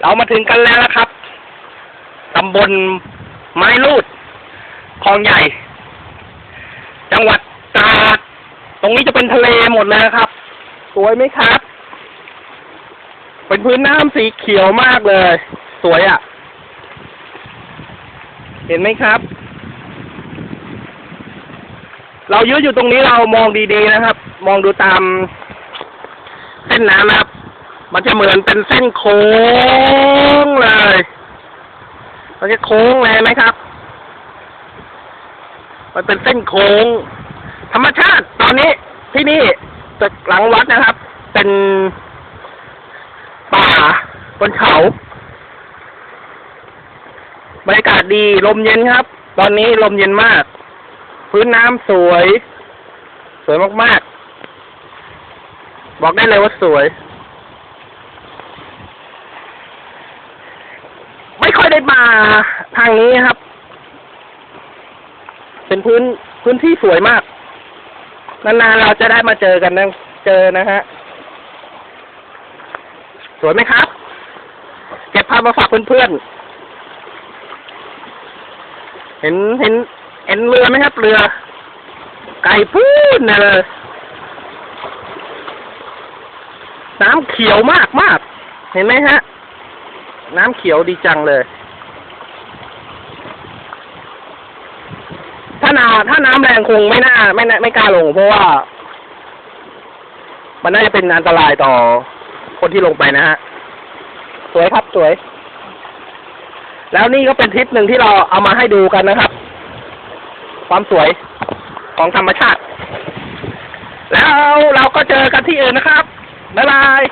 เรามาถึงกันแล้วนะครับ ตำบลไม้ลูด คลองใหญ่ จังหวัดตราด ตรงนี้จะเป็นทะเลหมดเลยนะครับ สวยไหมครับ เป็นพื้นน้ำสีเขียวมากเลย สวยอะ่ะ เห็นไหมครับ เรายืนอยู่ตรงนี้เรามองดีๆนะครับ มองดูตามเส้นน้ำนะครับ มันจะเหมือนเป็นเส้นโค้งเลย มันจะโค้งเลยไหมครับ มันเป็นเส้นโค้ง ธรรมชาติตอนนี้ที่นี่ตึกหลังวัดนะครับ เป็นป่าบนเขาบรรยากาศดีลมเย็นครับ ตอนนี้ลมเย็นมาก พื้นน้ำสวย สวยมากๆ บอกได้เลยว่าสวย ไม่ค่อยได้มาทางนี้ครับ เป็นพื้นพื้นที่สวยมาก นานๆเราจะได้มาเจอกันนะเจอนะฮะ สวยไหมครับ เก็บภาพมาฝากเพื่อนๆ เห็นเห็นเห็นเรือไหมครับ เรือ ไก่พูนนะเลยน้ำเขียวมากมาก เห็นไหมฮะ น้ำเขียวดีจังเลย ถ้า นาถ้าน้ำแรงคงไม่น่าไม่น่าไม่กล้าลง เพราะว่า มันน่าจะเป็นอันตรายต่อคนที่ลงไปนะฮะ สวยครับสวย แล้วนี่ก็เป็นทริปหนึ่งที่เราเอามาให้ดูกันนะครับ ความสวยของธรรมชาติ แล้วเราก็เจอกันที่อื่นนะครับบ๊ายบาย